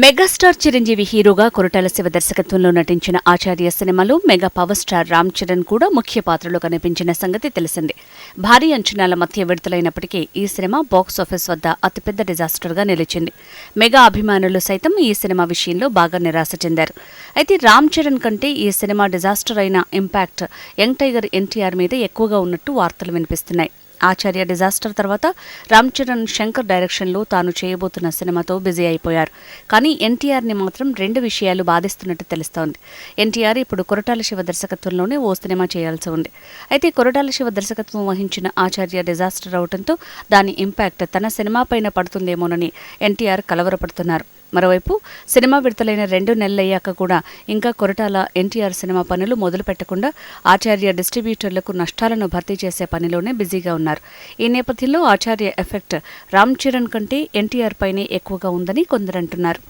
Megastar Chiranjeevi హీరోగా కొరటాల శివ దర్శకత్వంలో నటించిన ఆచార్య సినిమాలో mega power star Ram Charan కూడా ముఖ్య పాత్రలో కనిపించిన సంగతి తెలిసిందే. భారీ అంచనాల మధ్య విడుదలైనప్పటికీ ఈ సినిమా బాక్స్ ఆఫీస్ వద్ద అతిపెద్ద డిజాస్టర్గా నిలిచింది. మెగా అభిమానులు సైతం ఈ సినిమా విషయంలో బాగా నిరాశ చెందారు. అయితే రామ్ చరణ్ కంటే ఈ సినిమా డిజాస్టర్ అయిన ఇంపాక్ట్ యంగ్ టైగర్ ఎన్టీఆర్ మీద ఎక్కువగా ఉన్నట్టు వార్తలు వినిపిస్తున్నాయి. ఆచార్య డిజాస్టర్ తర్వాత రామ్ చరణ్ శంకర్ డైరెక్షన్లో తాను చేయబోతున్న సినిమాతో బిజీ అయిపోయారు. కానీ ఎన్టీఆర్ని మాత్రం రెండు విషయాలు బాధిస్తున్నట్టు తెలుస్తోంది. ఎన్టీఆర్ ఇప్పుడు కొరటాల శివ దర్శకత్వంలోనే ఓ సినిమా చేయాల్సి ఉంది. అయితే కొరటాల శివ దర్శకత్వం వహించిన ఆచార్య డిజాస్టర్ అవడంతో దాని ఇంపాక్ట్ తన సినిమాపైన పడుతుందేమోనని ఎన్టీఆర్ కలవరపడుతున్నారు. మరోవైపు సినిమా విడుదలైన రెండు నెలలయ్యాక కూడా ఇంకా కొరటాల ఎన్టీఆర్ సినిమా పనులు మొదలు పెట్టకుండా ఆచార్య డిస్ట్రిబ్యూటర్లకు నష్టాలను భర్తీ చేసే పనిలోనే బిజీగా ఉన్నారు. ఈ నేపథ్యంలో ఆచార్య ఎఫెక్ట్ రామ్ చరణ్ కంటే ఎన్టీఆర్ పైనే ఎక్కువగా ఉందని కొందరంటున్నారు